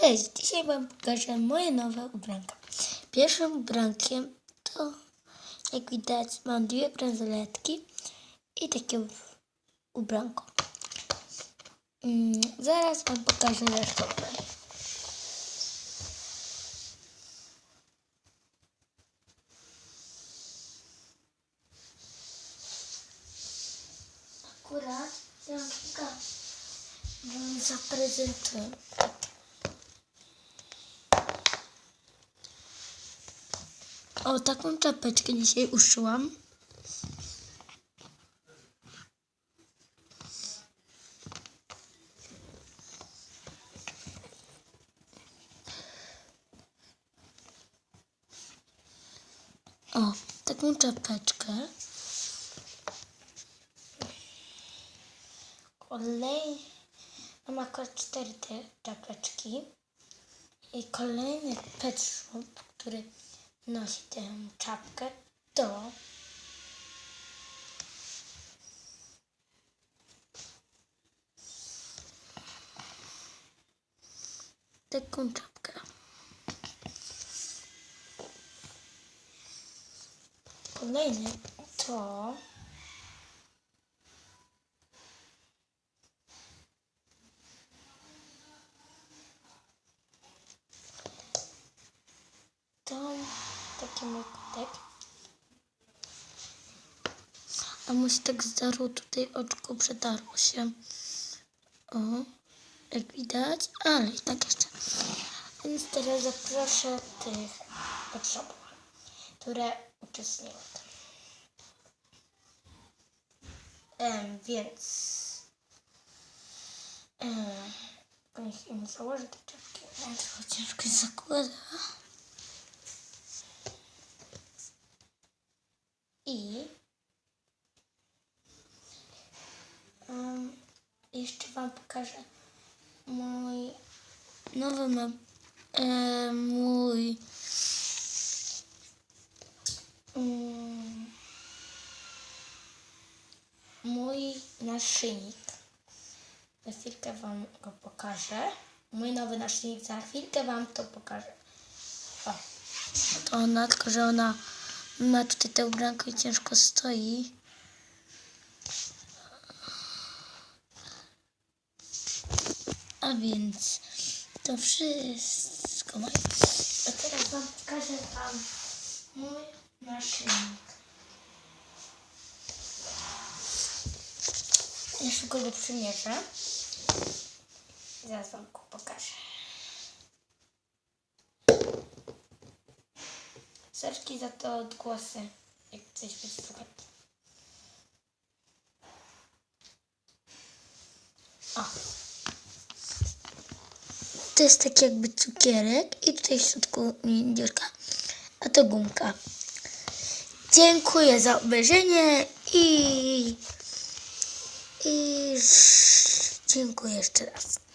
Cześć, dzisiaj Wam pokażę moje nowe ubranka. Pierwszym ubrankiem to, jak widać, mam dwie bransoletki i takie ubranko. Mm, zaraz Wam pokażę resztę ubrań. Akurat pokazać, Wam zaprezentuję. O, taką czapeczkę dzisiaj uszyłam. O, taką czapeczkę. Kolej... Mam akurat cztery te czapeczki. I kolejny pet shop, który nosi tę czapkę, to taką czapkę. Kolejny to taki mój kotek. A mu się tak zdarło tutaj oczko, przetarło się. O, jak widać, ale i tak jeszcze. Więc teraz zaproszę tych potrzebów, które tym. Em, więc em, niech im założę te czapki. Trochę ciężko zakłada. I em, jeszcze Wam pokażę mój nowy e, mój mm, mój naszyjnik. Za chwilkę Wam go pokażę. Mój nowy naszyjnik, za chwilkę Wam to pokażę. O, to ona, tylko że ona ma tutaj tę ubrankę i ciężko stoi. A więc to wszystko. A teraz wam pokażę wam mój naszyjnik. Ja szybko go przymierzę. Zaraz wam go pokażę. Serki za to odgłosy, jak coś będzie słuchać. O. To jest taki jakby cukierek i tutaj w środku dziurka. A to gumka. Dziękuję za obejrzenie i, i dziękuję jeszcze raz.